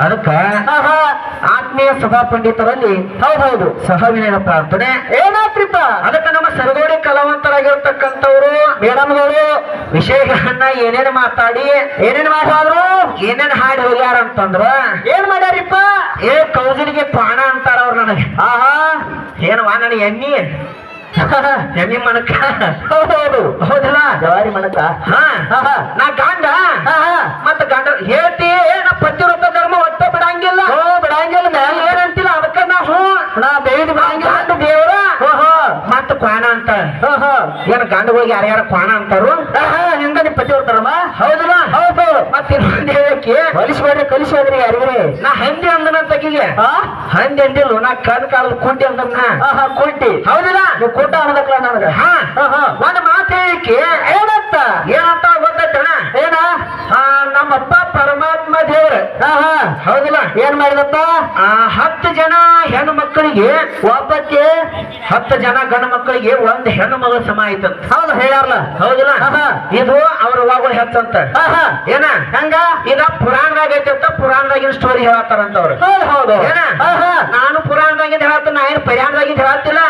ಅದಕ್ಕ ಆಹಾ ಆತ್ಮೀಯ ಸಭಾ ಪಂಡಿತರಲ್ಲಿ ಹೌದೌದು ಸಹವಿನಯ ಪ್ರಾರ್ಥನೆ. ಏನಾತ್ರಿಪ್ಪ ಅದಕ್ಕೆ ನಮ್ಮ ಸರಗೋಡಿ ಕಲಾವಂತರಾಗಿರ್ತಕ್ಕಂಥವ್ರು ಮೇಡಮ್ಗಳು ವಿಷಯಗಳನ್ನ ಏನೇನು ಮಾತಾಡಿ ಏನೇನು ಮಾತಾದ್ರು? ಏನೇನ್ ಹಾಡಿ ಹೋಗ್ಯಾರ ಅಂತಂದ್ರ ಏನ್ ಮಾಡ್ಯಾರಿಪ್ಪ? ಏ ಕೌಜಲಿಗೆ ಪ್ರಾಣ ಅಂತಾರ ಅವ್ರು ನನಗೆ. ಆಹಾ. ಏನವಾ ನನಗೆ ಎಣ್ಣಿ? ಎಣ್ಣಿ ಮಣಕ ಹೌದೌದು. ಹೌದಲ್ಲ? ಜವಾರಿ ಮಣಕ ಹಾ. ಹಾ. ನಾ ಗಂಡ? ಹಾ ಮತ್ತ ಗಂಡ? ಹೇಳ್ತಿ ನಾ ರೂಪ ಧರ್ಮ ಒಟ್ಟ ಬಿಡಂಗಿಲ್ಲ. ಓ ಬಿಡಂಗಿಲ್ಲ. ಮ್ಯಾಲ ಏನಂತಿಲ್ಲ ಅದಕ್ಕ ನಾ ಹ್ಞೂ ನಾ ಬೇಯ್ದು ಬಿಡಂಗಿಲ್ಲ. ಗಂಡ ದೇವ್ರ. ಮತ್ತ ಕ್ವಾಣ ಅಂತ. ಏನ ಗಂಡ ಹೋಗಿ ಯಾರ್ಯಾರ ಕ್ವಾಣ ಅಂತಾರು? ಹಿಂಗ ನಿಮ್ ಪತಿ ಧರ್ಮ? ಹೌದಲ್ಲ? ಹೌದು. ಮತ್ತೆ ಇನ್ನೊಂದ್ ಹೇಳಕ್ಕೆ ಕಲಿಸ್ಬೇಡ್ರಿ ಕಲಿಸ್ಬೇಡ್ರಿ ಯಾರಿಗ್ರಿ. ನಾ ಹಂದಿ ಅಂದನ ತಗಿಗೆ ಹಾ ಹಂದಿ ಅಂದಿಲ್ಲ ನಾ ಕಣ್ ಕಾಲದ ಕುಂಟಿ ಅಂದನ್ನ ಆಹಾ ಕುಂಟಿ. ಹೌದಿಲ್ಲ? ನೀವು ಕೂಟ ಅನ್ನದಕ್ಲ ನನಗ? ಒಂದ್ ಮಾತು ಹೇಳಿಕೆ ಏನಂತ? ಏನಂತ ಗೊತ್ತೈತಣ ಏನ? ನಮ್ಮಪ್ಪ ಪರಮಾತ್ಮ ದೇವ್ರ. ಆಹಾ ಹೌದಿಲ್ಲ. ಏನ್ ಮಾಡಿದಪ್ಪ? ಆ ಹತ್ತು ಜನ ಹೆಣ್ಣು ಮಕ್ಕಳಿಗೆ ಒಬ್ಬಕ್ಕೆ ಹತ್ತು ಜನ ಗಂಡು ಮಕ್ಕಳಿಗೆ ಒಂದ್ ಹೆಣ್ಣು ಮಗಳ ಸಮ ಆಯ್ತಂತ ಹೌದು ಹೇಳ್ಯಾರಲ್ಲ. ಹೌದಿಲ್ಲ. ಇದು ಅವ್ರ ವಾಗಳು ಹೆತ್ತಂತ ಏನ? ಹಂಗ? ಇದ ಪುರಾಣದಾಗ ಐತಂತ ಪುರಾಣದಾಗಿನ ಸ್ಟೋರಿ ಹೇಳತ್ತಾರಂತ ಅವ್ರು ಹೌದು ಹೌದು. ಏನ? ನಾನು ಪುರಾಣದಾಗಿಂದ ಹೇಳತ್ತ ನಾ ಏನು ಪರ್ಯಾಣದಾಗಿಂದ ಹೇಳತ್ತಿಲ್ಲ.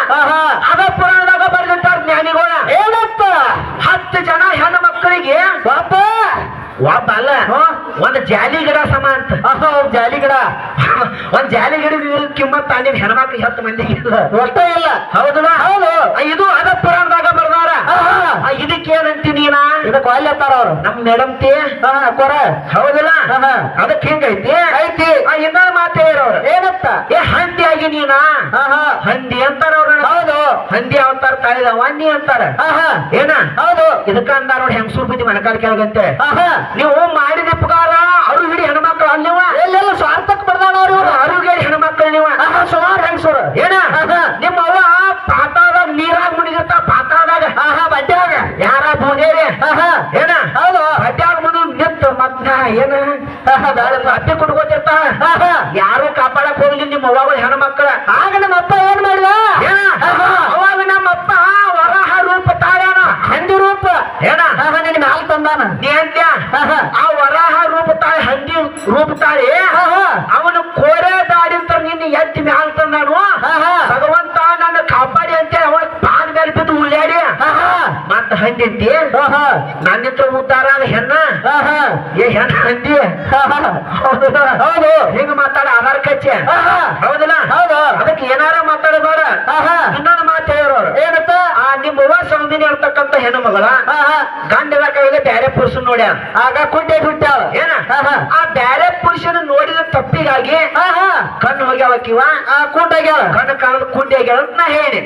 ಅದ ಪುರಾಣದಾಗ ಬರ್ದಿರ್ತಾರ ಜ್ಞಾನಿಗಳ. ಏನಪ್ಪ? ಹತ್ತು ಜನ ಹೆಣ್ಣು ಮಕ್ಕಳಿಗೆ ಒಬ್ಬ ಒಬ್ಬ ಅಲ್ಲ. ಒಂದ್ ಜಾಲಿ ಗಿಡ ಸಮ ಅಂತ. ಜಾಲಿ ಗಿಡ. ಒಂದ್ ಜಾಲಿ ಗಿಡ ಕಿಮ್ಮತ್ ತಾಂಡಿನ ಹೆಣ್ಮಕ್ಳು ಹತ್ತು ಮಂದಿ ಇಲ್ಲ. ಒಟ್ಟ ಇಲ್ಲ ಹೌದಲ್ಲ ಹೌದು. ಇದು ಅದ ಪುರಾಣದಾಗ ಬರ್ದಾರ. ಇದಕ್ಕೆ ಒಳ್ಳೆ ಅಂತಾರ ಅವ್ರು. ನಮ್ ಮೇಡಮ್ತಿ? ಆಹಾ ಕೊರ. ಹೌದಲ್ಲ? ಅದಕ್ಕೆ ಹಿಂಗೈತಿ? ಐತಿ ಆ, ಇನ್ನೊಂದ್ ಮಾತು ಹೇಳೋರು ಏನತ್ತ ಏ ಹಂದಿ ಆಗಿ ನೀನ? ಹಂದಿ ಅಂತಾರ ಅವ್ರ ಹೌದು. ಹಂದಿ ಅವತಾರ ತಾಳಿದ ವನ್ನಿ ಅಂತಾರ. ಏನ? ಹೌದು. ಇದಕ್ಕ ಅಂದಾರ ನೋಡಿ ಹೆಂಗಸೂರ್ ಬುದ್ಧಿ ಮನಕಾಲ ಕೆಳಗಂತೆ. ನೀವು ಮಾಡಿದ ಉಪಕಾರ ಅವ್ರು ಹಿಡಿ ಹೆಣ್ಮಕ್ಳು ಅಲ್ಲಿವ ಎಲ್ಲೆಲ್ಲ ಸ್ವಾರ್ಥಕ್ಕೆ ಬಡ್ದಾನ ಅವ್ರು ಅರುಗೇಡಿ ಹೆಣ್ಮಕ್ಳು ನೀವ? ಸುಮಾರು ಹೆಂಗಸರು. ಏನ. ನಿಮ್ಮ ಅವ್ವ ಪಾತಾದಾಗ ನೀರಾಗ ಮುಡಿದಿರ್ತಾವ ಪಾತಾದಾಗ ಆಹಾ ಬಡ್ಡ್ಯಾಗ ಯಾರ ಆಹಾ ಏನ? ಹೌದು. ಬಡ್ಡ್ಯಾಗ ಮುಂದೆ ನಿಂತು ಮತ್ತ ಏನ? ಅತ್ತೆ ಕುಡ್ಕೋತಿರ್ತ ಆಹಾ. ಯಾರು ಕಾಪಾಡಕ್ ಹೋಗ್ಲಿ ನಿಮ್ಮ ಹೆಣ ಹೆಣ್ಮಕ್ಳ? ಆಗ ನಮ್ಮ ಅಪ್ಪ ಏನ್ ಮಾಡಿದ? ಏನ? ನಮ್ಮ ಅವಾಗ ನಮ್ಮಪ್ಪ ವರಹ ರೂಪ ತಾಳ್ಯಾನ? ಹಂದಿ ರೂಪ. ಏನ? ನಿನ್ನ ಮ್ಯಾಲ್ ತಂದಾನ. ನೀ ಅಂತ್ಯ? ಆ ವರಹ ರೂಪ ತಾಳಿ ಹಂದಿ ರೂಪ ತಾಳಿ ಅವನು ಕೋರೆ ದಾಡಿ ಅಂತ ನಿನ್ನ ಎತ್ತಿ ಮ್ಯಾಲ್ ತಂದಾನು? ಭಗವಂತ ನನ್ನ ಕಾಪಾಡಿ ಅಂತ ಅವನ ಪಾದ ಮೇಲೆ ಬಿದ್ದು ಉಳ್ಳಾಡಿ ಆಹಾ ಆಹಾ. ನನ್ನಿತ್ರ ಉದ್ದಾರ ಹೆಣ್ಣ? ಏ ಹೆಣ್ಣ ಹಂದಿ ಆಹಾ. ಹೌದು. ಹಿಂಗ ಮಾತಾಡ ಆಧಾರ್ ಕಚ್ಚೆ. ಹೌದಲ್ಲ? ಹೌದು. ಅದಕ್ಕೆ ಏನಾರ ಮಾತಾಡಬೇಡ. ಆಹಾ. ಇನ್ನೊಂದು ಮಾತು ಹೇಳೋರು ಏನತ್ತ ಆ ನಿಮ್ಮ ಅವ್ವ ಸೌಂದಿನಿ ಇರ್ತಕ್ಕಂಥ ಹೆಣ್ಣು ಮಗಳ ಗಂಡದ ಕೈಲಿ ಬ್ಯಾರೆ ಪುರುಷ ನೋಡ್ಯ ಆಗ ಕುಂಟೆ ಹುಟ್ಟ್ಯಾವ ಏನ? ಆ ಬ್ಯಾರೆ ಪುರುಷನ ನೋಡಿದ ತಪ್ಪಿಗಾಗಿ ಕಣ್ಣು ಹೋಗ್ಯಾವಕಿವ ಆ ಕುಂಟಾಗ್ಯಾವ ಕಣ್ಣು ಕಾಣದ ಕುಂಡಿ ಆಗ್ಯಾಳ ಅಂತ ನಾ ಹೇಳಿ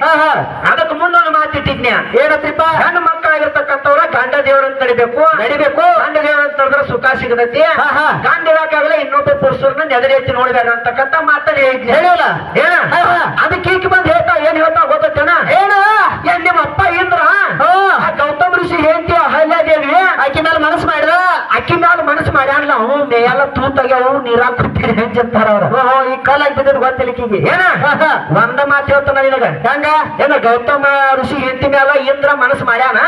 ಅದಕ್ಕೆ ಮುಂದೊಂದು ಮಾತಿಟ್ಟಿದ್ನ್ಯ ಏನತ್ರಿಪ್ಪ? ಹೆಣ್ಣು ಮಕ್ಕಳಾಗಿರ್ತಕ್ಕಂಥವ್ರ ಗಂಡ ದೇವರಂತ ನಡಿಬೇಕು. ನಡಿಬೇಕು. ಗಂಡ ದೇವರಂತ ಹೇಳಿದ್ರೆ ಸುಖ ಸಿಗತೈತಿ. ಹಾ ಗಂಡ ಇರಕ್ಕಾಗಲ್ಲ ಇನ್ನೊಬ್ಬ ಪುರುಷರನ್ನ ನೆದರಿ ಎತ್ತಿ ನೋಡ್ಬೇಡ ಅಂತಕ್ಕಂಥ ಮಾತನ್ನ ಹೇಳಲ್ಲ. ಏನ. ಅದಕ್ಕೆ ಈಕೆ ಬಂದು ಹೇಳ್ತಾ ಏನ್ ಹೇಳ್ತಾ ಗೊತ್ತೇನ ಏನು ಏನ್ ನಿಮ್ಮ ಅಪ್ಪ ಇಂದ್ರ? ಗೌತಮ ಋಷಿ ಹೇಳ್ತೀಯ ಹಲ್ಯಾದೇವಿ ಆಕಿ ಮೇಲೆ ಮನಸ್ಸು ಮಾಡಿದ. ಅಕ್ಕಿ ಮ್ಯಾಲ ಮನಸ್ಸು ಮಾಡ್ಯಾನಲ್ಲ ಅವು ಮೇಯೆಲ್ಲ ತೂತಾಗ್ಯಾವು ನೀರಾಗ ಹೆಂಚಂತಾರ ಅವ್ರ. ಓಹೋ ಈ ಕಲ್ ಬಿದ್ದದ್ ಗೊತ್ತಿಲ್ಲ ಈಕಿಗೆ. ಏನ? ಒಂದ ಮಾತು ಹೇಳ್ತಾನ ನಿನಗ. ಹೆಂಗ? ಏನ ಗೌತಮ ಋಷಿ ಹೆಂಡತಿ ಮ್ಯಾಲ ಇಂದ್ರ ಮನಸ್ಸು ಮಾಡ್ಯಾನ?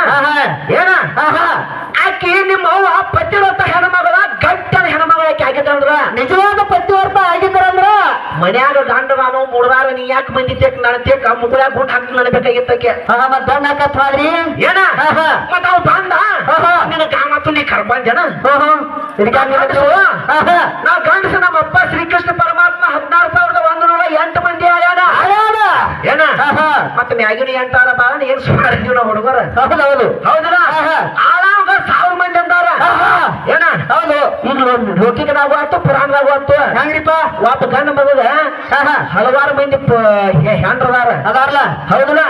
ಏನ? ಆಕಿ ನಿಮ್ಮ ಅವ್ವ ಪತಿರತ ಹೆಣ್ಮಗಳ ಗಟ್ಟನ ಹೆಣ್ಮಗಳ ಆಕಿ ಆಗಿದ್ದಂದ್ರ ನಿಜವಾದ ಪತಿವರ್ತ ಅಂದ್ರ ಮನ್ಯಾಗ ಗಂಡ ನಾನು ಮುಡ್ದಾರ ನೀ ಯಾಕೆ ಮಂದಿ ತೇಕ್ ನಾನು ತೇಕ ಮುಗುಳ ಗುಂಡ್ ಹಾಕಿ ನನಬೇಕಾಗಿತ್ತಕ್ಕೆ ಆಹಾ ಮತ್ ಹಾಕತ್ವಾದ್ರಿ ಏನ. ಮತ್ತ ಅವ್ ಬಂದ. ನಿನ್ನ ಕಾಮತ್ತು ನೀ ಓಹೋ ನಾ ಗಂಡಸ ನಮ್ಮ ಅಪ್ಪ ಶ್ರೀಕೃಷ್ಣ ಪರಮಾತ್ಮ ಹದಿನಾರು ಸಾವಿರದ ಒಂದು ನೂರ ಎಂಟು ಮಂದಿ ಆಗ್ಯಾನ. ಏನ? ಮತ್ತೆ ಮ್ಯಾಗಿನ ಎಂಟಾರ ಬಾ ಏನ್ ಸುಮಾರು ಜೀವನ ಹುಡುಗರ. ಹೌದೌದು. ಹೌದಲ್ಲ. ಆಳಾಗ ಸಾವಿರ ಮಂದಿ ಅಂತಾರ ಏನ? ಹೌದು. ಈಗ ಲೋಕಿಕನಾಗ ಆತು ಪುರಾಣದಾಗ ಆತು. ಹೆಂಗ್ರಿಪ ಒಬ್ಬ ಗಂಡ ಮಗದ. ಹಲವಾರು ಮಂದಿ ಹೆಂಡ್ರದಾರ ಅದಾರ್ಲ? ಹೌದಲ್ಲ.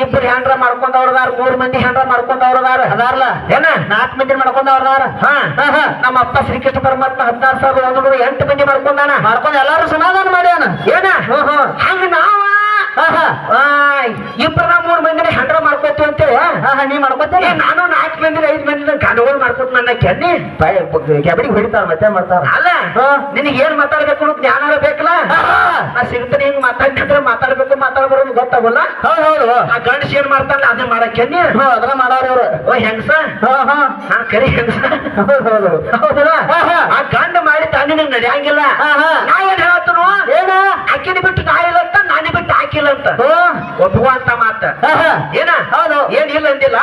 ಇಬ್ರು ಹೆಂಡ್ರ ಮಾಡ್ಕೊಂಡವ್ರದಾರ ಮೂರ್ ಮಂದಿ ಹೆಂಡ್ರ ಮಾಡ್ಕೊಂಡವ್ರದಾರ ಅದಾರ್ಲ? ಏನ? ನಾಲ್ಕು ಮಂದಿ ಮಾಡ್ಕೊಂಡವ್ರದಾರ ಹಾ. ಹಾ ನಮ್ಮ ಅಪ್ಪ ಶ್ರೀಕೃಷ್ಣ ಪರಮಾತ್ಮ ಹದಿನಾರು ಸಾವಿರದ ಒಂದು ಎಂಟು ಮಂದಿ ಮಾಡ್ಕೊಂಡಾನ. ಮಾಡ್ಕೊಂಡು ಎಲ್ಲಾರು ಸಮಾಧಾನ ಮಾಡ್ಯಾನ. ಏನ ಓಹೋ ಹಂಗ ನಾವ ಆಹಾ ಆ, ಇಬ್ರ ಮೂರ್ ಮಂದಿನ ಹಂಡ್ರ ಮಾಡ್ಕೋತೀವಿ ಅಂತೇಳಿ ನೀ ಮಾಡ್ಕೋತೀನಿ ನಾನು ನಾಲ್ಕು ಮಂದಿ ಐದು ಮಂದಿ ಗಂಡಗಳು ಮಾಡ್ಕೋತ ನನ್ನ ಕೆನ್ನಿ. ಕೆಬಡಿ ಹೊಡಿತಾರ ಮತ್ತೆ ಮಾಡ್ತಾರ ಅಲ್ಲ. ನಿನಗೆ ಏನ್ ಮಾತಾಡ್ಬೇಕು ಅನ್ನೋ ಜ್ಞಾನ ಬೇಕಲ್ಲ. ನಾ ಸಿಗ್ತಾನೆ ಹಿಂಗ್ ಮಾತಾಡ್ತಿದ್ರೆ ಮಾತಾಡ್ಬೇಕು ಮಾತಾಡ್ಬಾರ್ದು ಗೊತ್ತಾಗಲ್ಲ? ಹೌದು. ಆ ಗಂಡಸ ಏನ್ ಮಾಡ್ತಾನ ಅದನ್ನ ಮಾಡಕ್ಕೇನಿ ಹ್ಞೂ ಅದನ್ನ ಮಾಡೋರು ಓ ಹೆಂಗಸ? ನಾ ಕರಿ ಹೆಂಗ್ಸ? ಹೌದು ಹೌದು. ಹೌದಲ್ಲ. ಆ ಗಂಡ ಮಾಡಿ ತಾನೇ ನಂಗೆ ನಡೆಯಂಗಿಲ್ಲ. ನಾ ಏನ್ ಹೇಳತ್ತನು? ಏನ? ಅಕ್ಕಿನ ಬಿಟ್ಟು ನಾ ಇಲ್ಲ ಅಂತ ನಾನೇ ಬಿಟ್ಟು ಹಾಕಿಲ್ಲ ಅಂತ. ಹ್ಞೂ ಒಪ್ಪುವ ಅಂತ ಮಾತ. ಏನ? ಹೌದು. ಏನ್ ಇಲ್ಲ ಅಂದಿಲ್ಲ?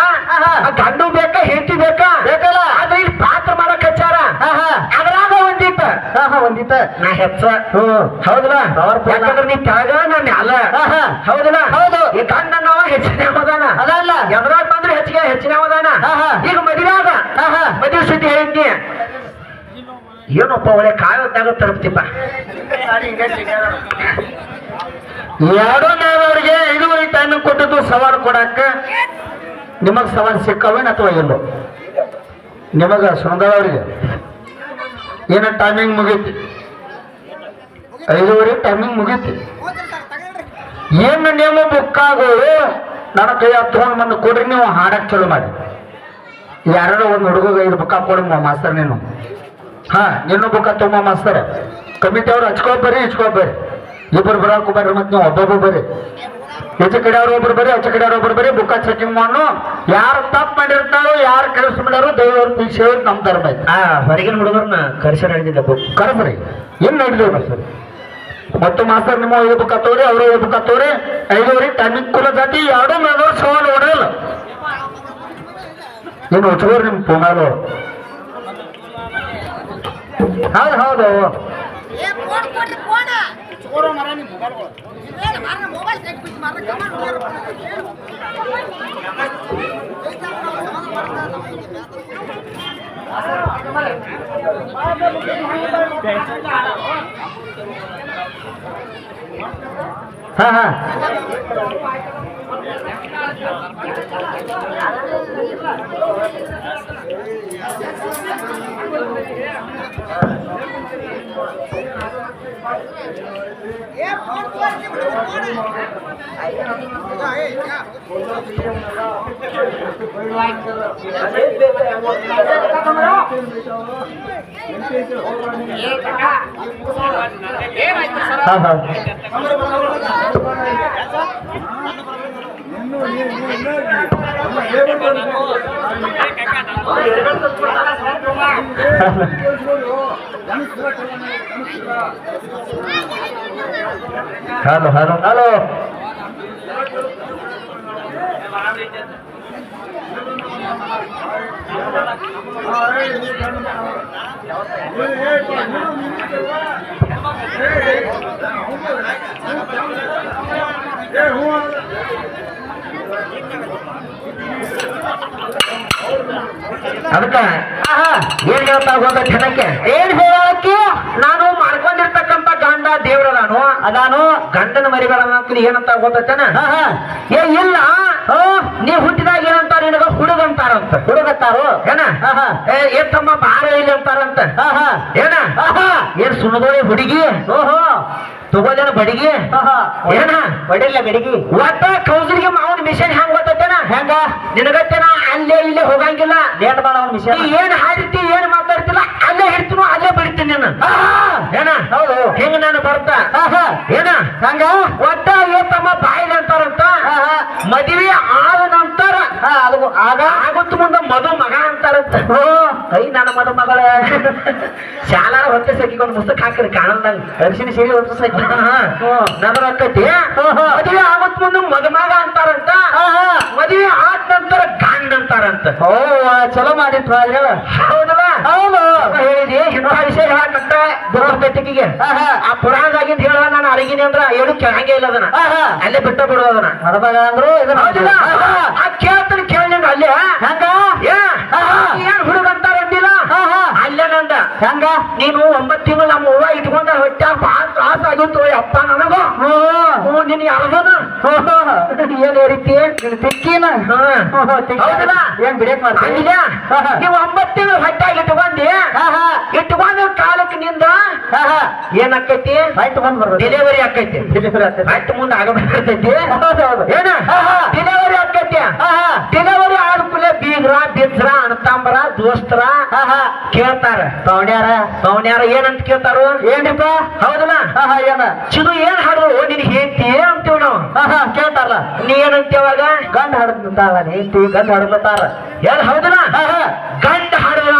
ಗಂಡು ಬೇಕಾ ಹೆಂಡತಿ ಬೇಕಾ? ಬೇಕಲ್ಲ. ಆದ್ರೆ ಇಲ್ಲಿ ಪಾತ್ರ ಮಾಡಕ್ ಹಚ್ಚಾರ. ಅದರಾಗ ಒಂದಿತ್ತ. ಒಂದಿತ್ತ. ನಾ ಹೆಚ್ಚ ಹ್ಞೂ ಹೌದಲ್ಲ. ಯಾಕಂದ್ರೆ ನೀ ಕೆಳಗ ನಾನು ಅಲ್ಲ. ಹೌದಲ್ಲ? ಹೌದು. ಈ ಗಂಡ ನಾವ ಹೆಚ್ಚಿನ ಅವಧಾನ ಅದಲ್ಲ. ಎದ್ರಾಗ ಬಂದ್ರೆ ಹೆಚ್ಚಿಗೆ ಹೆಚ್ಚಿನ ಅವಧಾನ. ಈಗ ಮದುವೆ ಆದ. ಹಾ ಮದುವೆ ಸುದ್ದಿ ಹೇಳಿದ್ನಿ. ಏನಪ್ಪ ಒಳ್ಳೆ ಕಾಯೋದಾಗ ತಲುಪ್ತಿಪ್ಪ. ಎರಡೂ ನಾವವರಿಗೆ ಐದುವರೆ ಟೈಮ್ ಕೊಟ್ಟಿದ್ದು ಸವಾಲು ಕೊಡಕ್ಕ ನಿಮಗ್ ಸವಾಲು ಸಿಕ್ಕವೇನ್ ಅಥವಾ ಇಲ್ಲೋ? ನಿಮಗ ಸುಂದರ ಅವರಿಗೆ. ಏನ ಟೈಮಿಂಗ್ ಮುಗೀತಿ? ಐದುವರೆ ಟೈಮಿಂಗ್ ಮುಗೀತಿ. ಏನು ನಿಮ್ಮ ಬುಕ್ ಆಗೋರು ನನ್ನ ಕೈ ಹತ್ಕೊಂಡು ಬಂದು ಕೊಡ್ರಿ ನೀವು ಹಾಡಕ್ಕೆ ಚಲೋ ಮಾಡಿ. ಯಾರೋ ಒಂದು ಹುಡುಗ ಐದು ಬುಕ್ಕ ಕೊಡಮ್ಮ ಮಾಸ್ತರ್ ನೀನು? ಹಾ, ನಿನ್ನ ಬುಕ್ಕ ತುಂಬ ಮಾಸ್ತರ್. ಕಮಿಟಿ ಅವ್ರು ಹಚ್ಕೊ ಬರ್ರಿ ಹಚ್ಕೊ ಬರ್ರಿ. ಇಬ್ಬರು ಬರಾಕ್ ಬರ್ರಿ ಮತ್ತೆ ನೀವು ಒಬ್ಬೊಬ್ಬ ಬರ್ರಿ ಹೆಚ್ಚು ಕಡೆ ಅವ್ರು ಒಬ್ರು ಬರ್ರಿ ಆಚೆ ಕಡೆ ಒಬ್ರು ಬರ್ರಿ ಬುಕ್ಕ ಚೆಕಿಂಗ್ ಮಾಡು ಯಾರು ತಪ್ಪು ಮಾಡಿರ್ತಾರೋ ಯಾರು ಕೆಲಸ ಮಾಡ್ಯಾರೋ ದೇವ್ರ ಸೇವೆ ನಮ್ಮ ಧರ್ಮ ಐತಿ. ಆ ಹೊರಗಿನ ಹುಡುಗರ್ನ ಕರ್ಸ ನಡೆದಿದ್ದ ಬುಕ್. ಕರೆದ್ರಿ ಏನ್ ನಡೆದೇವ್ರ ಸರ್ ಮತ್ತು ಮಾಸ್ತರ್ ನಿಮ್ಮ ಐದು ಬುಕ್ಕ ತೋರಿ ಅವರು ಐದು ಬುಕ್ಕ ತೋರಿ ಐದುವರೆ ಟೈಮಿಂಗ್ ಕುಲ ಜಾತಿ ಎರಡೂ ಮೇದವ್ರು ಸವಾಲು ಹೊಡೆಯಲ್ಲ. ಏನು ಉಚ್ಕೋರಿ ನಿಮ್ ಪುಂಗಾಲು? ಹೌದು ಹೌದು. ಏ ಫೋನ್ ಕೊಡ್ರಿ ಫೋನ್ ಚೋರ ಮರ ನಿಮ್ಮ ಮೊಬೈಲ್ಗಳು ಏನು ಮಾರ ಮೊಬೈಲ್ ತೆಗ್ಬಿಟ್ಟು ಮಾರ ಕಮಾಂಡ್ ಹಾ ಹಾ ಏ ಫೋನ್ ಕೊಡ್ರಿ ಫೋನ್ ಹಾ ಹಾ ಹಲೋ ಹಲೋ ಹಲೋ ಅದಕ್ಕ ಏನ್ ಹೇಳ್ತಾ ಹೋದ ಜನಕ್ಕೆ ಏನ್ ಹೇಳಕ್ಕೆ ನಾನು ಮಾಡ್ಕೊಂಡಿರ್ತಕ್ಕಂತ ಗಂಡ ದೇವ್ರದಾನು ಅದಾನು ಗಂಡನ ಮರಿಗಳನ್ನ ಏನಂತ ಗೊತ್ತೇನ ಏ ಇಲ್ಲ. ನೀ ಹುಟ್ಟಿದಾಗ ಏನಂತಾರ ನಿನಗ ಹುಡುಗಂತಾರಂತ. ಹುಡುಗತ್ತಾರು ಏನ? ಏ ತಮ್ಮ ಬಾರ ಇಲ್ಲಿ ಅಂತಾರಂತ. ಏನ? ಏನ್ ಸುಣದೋಳಿ ಹುಡುಗಿ? ಓಹೋ. ತಗೋದೇನ ಬಡಿಗಿ? ಏನ ಬಡಿಲ್ಲ ಗಡಿಗಿ ಒಟ್ಟ ಕೌಸರಿಗೆ ಮಾವನ ಮಿಷನ್ ಹೆಂಗ್ ಗೊತ್ತೇನ ಹೆಂಗ? ನಿನಗತ್ತೇನ? ಅಲ್ಲೇ ಇಲ್ಲೇ ಹೋಗಂಗಿಲ್ಲ. ಲೇಟ್ ಮಾಡ ಅವನ ಮಿಷನ್ ಏನ್ ಹಾಡಿರ್ತಿ ಏನ್ ಮಾತಾಡ್ತಿಲ್ಲ ಅಲ್ಲೇ ಹಿಡ್ತೀನೋ ಅಲ್ಲೇ ಬಿಡ್ತೀನಿ ನೀನು ಏನ ಹೌದು. ಹೆಂಗ ನಾನು ಬರ್ತಾ? ಏನ ಹಂಗ? ಒಟ್ಟ ಏತಮ್ಮ ಬಾಯಿಲ್ ಅಂತಾರಂತ? ಮದುವೆ ಆದ ನಂತರ ಅದು ಆಗ? ಆಗುತ್ತ ಮುಂದ ಮದು ಮಗ ಅಂತಾರಂತ. ಓ ಐ ನನ್ನ ಮದು ಮಗಳ ಶಾಲಾರ ಹೊತ್ತೆ ಸಕ್ಕಿಕೊಂಡು ಮುಸ್ತಕ್ ಹಾಕಿರಿ ಕಾಣಲ್ದಂಗ. ಅರಿಶಿನ ಸೀರೆ ಹೊತ್ತು ಸಕ್ಕಿ ನದ್ರ ಅಕ್ಕತಿ ಮದುವೆ ಆಗತ್ ಮುಂದೆ ಮದುಮಗ ಅಂತಾರಂತ? ಮದುವೆ ಆದ ನಂತರ ಗಾಂಡ್ ಅಂತಾರಂತ. ಓ ಚಲೋ ಮಾಡಿತ್ತು ಹೇಳ ಹೌದಲ್ಲ? ಹೌದು. ಹೇಳಿದಿ ಇಂಥ ವಿಷಯ ಹೇಳಕಂತ ಬರೋರ್ಬೆಟ್ಟಿಗೆ ಹಾ ಹಾ. ಆ ಪುರಾಣದಾಗಿಂದ ಹೇಳ ನಾನು ಅಡಗಿನಿ ಅಂದ್ರ ಏನು ಕೇಳಂಗೇ ಇಲ್ಲ ಅದನ್ನ. ಅಲ್ಲೇ ಬಿಟ್ಟ ಬಿಡು ಅದನ್ನ. ಮರದಾಗ ಅಂದ್ರು ಇದನ್ನ. ಆ ಕೇಳ್ತಾನೆ ಕೇಳಿದಂಗ ಅಲ್ಲೇ? ಹಂಗ. ಏನ್ ಹುಡುಗ ಅಂತಾರ ಅಂದಿಲ್ಲ ಅಲ್ಲೇ ನಂದ. ಹಂಗ? ನೀನು ಒಂಬತ್ತು ತಿಂಗಳು ನಮ್ಮ ಅವ್ವ ಇಟ್ಕೊಂಡ ಹೊಟ್ಟೆ ಬಹಳ ತ್ರಾಸ ಆಗಿತ್ತು ಅಪ್ಪ ನನಗ ಹ್ಞೂ ಯಾರದನ ಏನ್ ಏರಿತಿ ತಿಕ್ಕಿನ? ಏನ್ ಬಿಡಕ್ ಮಾಡ್ತೀನಿ. ನೀವು ಒಂಬತ್ತು ತಿಂಗಳು ಹೊಟ್ಟಾಗಿ ಇಟ್ಕೊಂಡಿ? ಹಾ ಹಾ. ಇಟ್ಕೊಂಡ ಕಾಲಕ್ಕೆ ನಿಂದ? ಹಾ ಹಾ. ಏನಾಕೈತಿ ಆಯ್ತು ಬಂದ್ ಬರ್ಬೇಕು. ಡೆಲಿವರಿ ಆಕೈತಿ ಡೆಲಿವರಿ ಆಗ್ತದೆ ಆಯ್ತು ಮುಂದೆ ಆಗಬೇಕಾಗ್ತೈತಿ. ಏನ? ಹಾ, ಹಾ. ಡೆಲಿವರಿ ಆಕೈತಿ ಹಾ ಹಾ. ಹಾ ಡೆಲಿವರಿ ಆದ್ಮೇಲೆ ಬೀಗ್ರ ಬಿದ್ರ ಅಣ್ತಂಬ್ರ ದೋಸ್ತರ ಹಾ ಹಾ. ಕೇಳ್ತಾರ. ಸೌಣ್ಯಾರ ಸೌಣ್ಯಾರ ಏನಂತ ಕೇಳ್ತಾರು? ಏನ್ರಿಪ್ಪ? ಹೌದಲ್ಲ? ಏನ? ಚಿದು ಏನ್ ಹಾಡು ನಿನ್ ನಾವು ಹಾ ಹಾ ಕೇಳ್ತಾರಲ್ಲ. ನೀ ಏನಂತೇವಾಗ ಗಂಡ ಹಾಡ್ತಾರ ನೀತಿ ಗಂಡ ಹಾಡ್ತಾರ ಏನ್ ಹೌದಲ್ಲ? ಹಾ ಹಾ ಗಂಡ ಹಾಡದ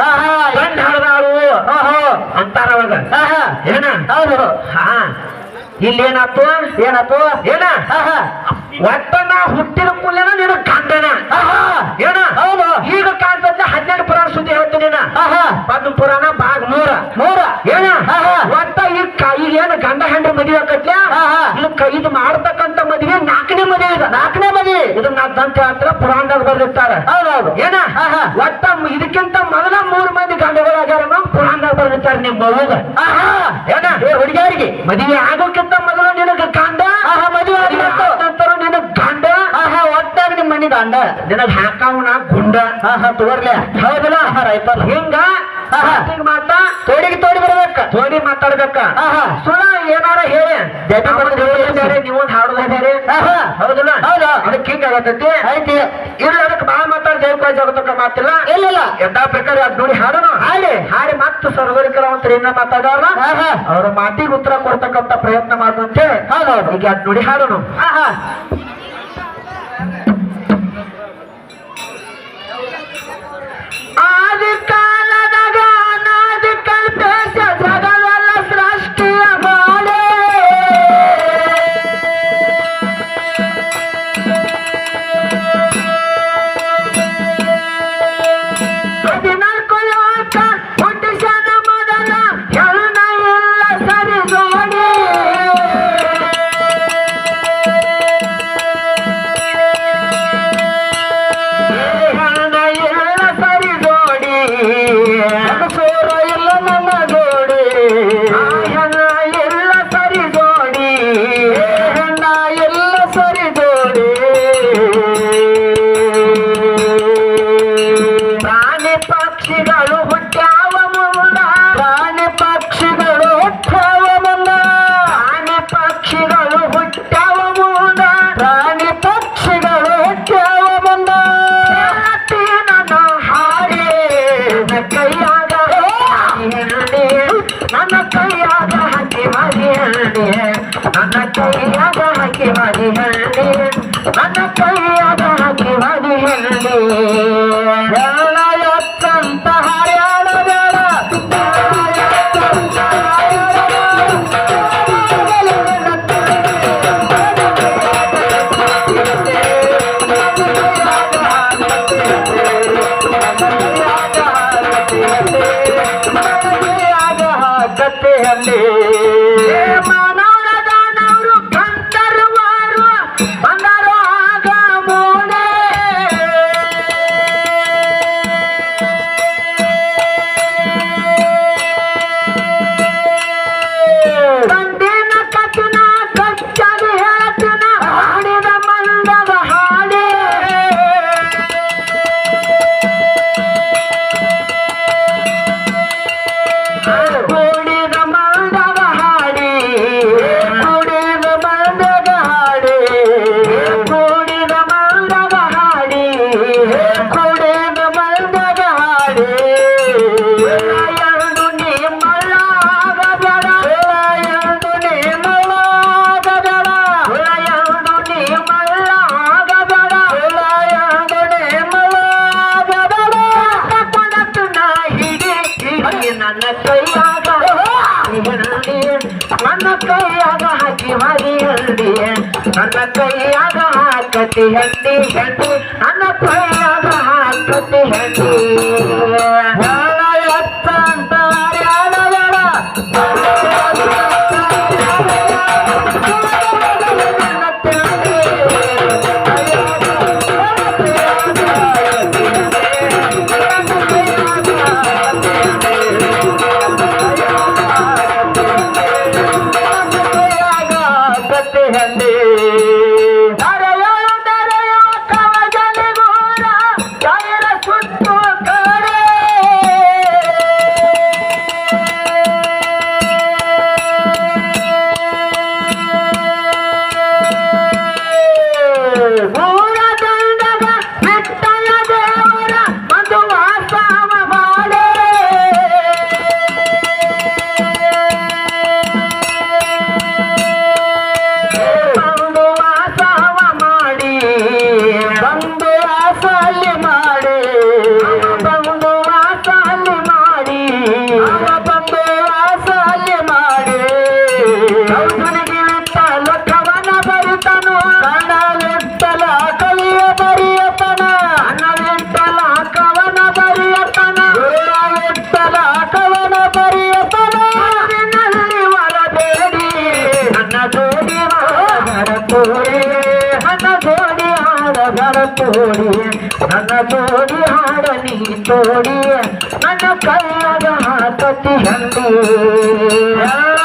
ಹಾ ಹಾ ಗಂಡ ಹಾಡದಾಳು ಹಾ ಹಾ ಅಂತಾರ ಅವಾಗ. ಹಾ ಹಾ ಏನ? ಹೌದು. ಹಾ. ಇಲ್ಲೇನಾತು ಏನಾತು ಏನ? ಒಟ್ಟ ನಾ ಹುಟ್ಟಿದ ಕೂಲೇನ ಹಾ ಹಾ ಏನ? ಹೌದು. ಈಗ ಕಾಣ್ತದ ಹನ್ನೆರಡು ಪುರಾಣ ಸುದ್ದಿ ಹೇಳ್ತೀನಿ ನೀನ. ಪದ್ಮ ಪುರಾಣ ಭಾಗ ನೂರ ನೂರ ಏನ. ಒಟ್ಟ ಈಗ ಕ- ಈಗ ಏನ ಗಂಡ ಹೆಂಡ್ರಿ ಮದುವೆ ಆಕತ್ಲ. ಇದು ಮಾಡ್ತಕ್ಕಂಥ ಮದುವೆ ನಾಲ್ಕನೇ ಮದುವೆ ಇದು ನಾಲ್ಕನೇ ಮದಿ ಇದು ನಾ ಅಂತ ಹತ್ರ ಪುರಾಣದಾಗ ಬರ್ದಿರ್ತಾರ. ಹೌದೌದು. ಏನ. ಒಟ್ಟ ಇದಕ್ಕಿಂತ ಮೊದಲ ಮೂರು ಮಂದಿ ಗಂಡಗಳಾಗ್ಯಾರ ಪುರಾಣದಾಗ ಬರ್ದಿರ್ತಾರೆ ನಿಮ್ಮ ಮಗುಗ. ಏನ? ಹುಡುಗಿಯರಿಗೆ. ಮದುವೆ ಆಗೋಕ್ಕಿಂತ ಮೊದಲು ನಿನಗೆ ಗಂಡ ಮದುವೆ ನಂತರ ನಿನಗ್ ಗಂಡ. ಹಾ ಒಟ್ಟಾಗ ನಿಮ್ಮ ಮನಿ ದಂಡ ನಿನಗ್ ಹಾಕಾವನ ಗುಂಡ. ಹಾ ಹಾ ತೋರ್ಲೆ ಹೌದಲ್ಲ? ಹಾ ರೈತಲ್ಲ ಹಿಂಗ? ಹಾ, ಹಾ. ಮಾತಿಗ್ ಮಾತ ತೋಡಿಗೆ ತೋಡಿ ಬರ್ಬೇಕ. ತೋಡಿ ಮಾತಾಡ್ಬೇಕ. ಹಾ ಹಾ ಸುಳ ಏನಾರ ಹೇಳಿ. ನೀವೊಂದ್ ಹಾಡೋದೇ ಬೇರೆ. ಹೌದಲ್ಲ? ಹೌದು. ಅದಕ್ಕೆ ಹಿಂಗ ಆಗತೈತಿ ಐತಿ ಇಲ್ಲ ಅದಕ್ಕೆ ಬಾಳ ಮಾತಾಡ್ ಜೈಪಾಯ್ ಜಗತ್ತಕ್ಕ ಮಾತಿಲ್ಲ? ಇಲ್ಲ ಇಲ್ಲ. ಎಂತ ಪ್ರಕಾರ ಅದ್ ನೋಡಿ ಹಾಡೋಣ ಹಾಡಿ. ಹಾಡಿ ಮತ್ತೆ ಸರ್ವರಿಕರವಂತರು ಏನ ಮಾತಾಡೋಣ ಅವ್ರ ಮಾತಿಗೆ ಉತ್ತರ ಕೊಡ್ತಕ್ಕಂತ ಪ್ರಯತ್ನ ಮಾಡುವಂತೆ ಹೌದೌದು. ಈಗ ಅದ್ ನೋಡಿ ಹಾಡೋಣ ಹಿಡಿ ನನ್ನ ಕೈಯಾಗ ಹಂಡಿ ನನ್ನ ಕೈಯಾಗ ಹಾಕಿ ಮರಿ ಹಂಡಿ ನನ್ನ ಕೈಯಾಗ ಹಾಕತಿ ಹಂಡಿ ಹಂಡಿ ನನ್ನ ಕೈಯಾಗ ಹಾಕತಿ ಹಂಡಿ ಜೋಡಿ ನನ್ನ ಜೋಡಿ ಹಾಡ ನೀ ಜೋಡಿ ನನ್ನ ಕೈಯಾಗ ಹಾಕತಿ ಹಂದಿ ಎಲ್ಲ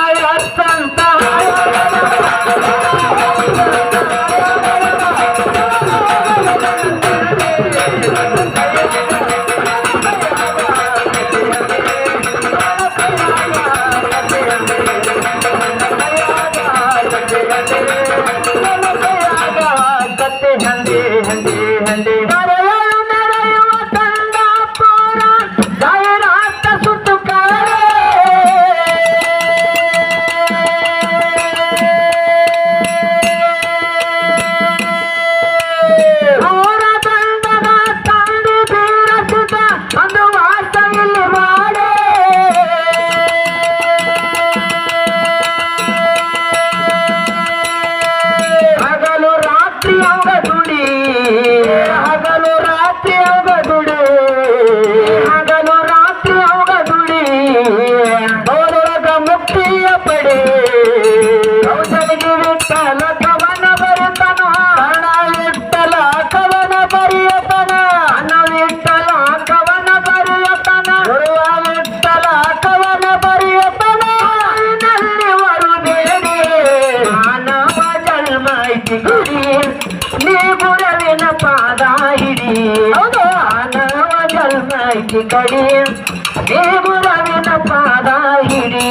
ಮಾಯನ ಪಾದ ಹಿಡಿ. ಮಾನವ ಕಡಿ. ದೇಗುರವಿನ ಪಾದ ಹಿಡಿ.